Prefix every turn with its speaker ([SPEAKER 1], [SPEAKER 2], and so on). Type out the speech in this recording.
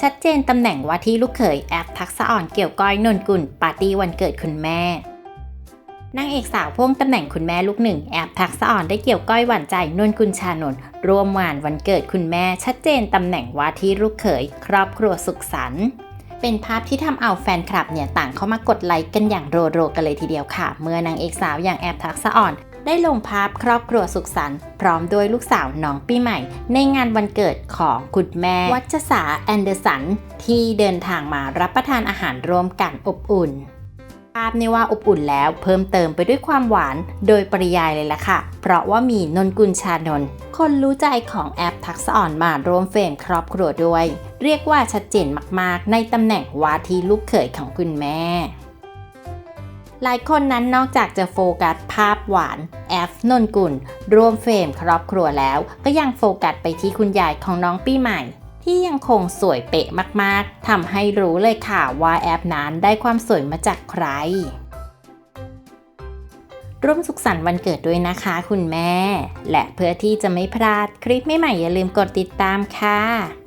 [SPEAKER 1] ชัดเจนตำแหน่งว่าที่ลูกเขยแอปทักษะอ่อนเกี่ยวก้อยนนกุลปาร์ตี้วันเกิดคุณแม่นางเอกสาวพ่วงตำแหน่งคุณแม่ลูกหนึ่งแอบทักษะอ่อนได้เกี่ยวก้อยหวานใจนนกุลชานนท์ร่วมงานวันเกิดคุณแม่ ชัดเจนตำแหน่งว่าที่ลูกเขย ครอบครัวสุขสันต์เป็นภาพที่ทำเอาแฟนคลับเนี่ยต่างเข้ามากดไลค์กันอย่างโรๆกันเลยทีเดียวค่ะ เมื่อนางเอกสาวอย่างแอบทักษะอ่อน ได้ลงภาพครอบครัวสุขสันต์พร้อมด้วยลูกสาวน้องปีใหม่ ในงานวันเกิดของคุณแม่ วัชสาแอนเดอร์สัน ที่เดินทางมารับประทานอาหารร่วมกันอบอุ่น ภาพนี่ว่าอบอุ่นแล้วเพิ่มเติมไปด้วยความหวานโดยปริยายเลยล่ะค่ะ เพราะว่ามีนนกุลชานน คนรู้ใจของแอปทักษอ่อนมาร่วมเฟรมครอบครัวด้วย เรียกว่าชัดเจนมากๆ ในตำแหน่งว่าที่ลูกเขยของคุณแม่ หลายคนนั้นนอกจากจะโฟกัสภาพหวาน แอฟนนกุลร่วมเฟรมครอบครัวแล้ว ก็ยังโฟกัสไปที่คุณยายของน้องปีใหม่ ที่ยังคงสวยเป๊ะมากๆทำให้รู้เลยค่ะว่าแอปนั้นได้ความสวยมาจากใคร ร่วมสุขสันต์วันเกิดด้วยนะคะคุณแม่ และเพื่อที่จะไม่พลาดคลิปใหม่ๆอย่าลืมกดติดตามค่ะ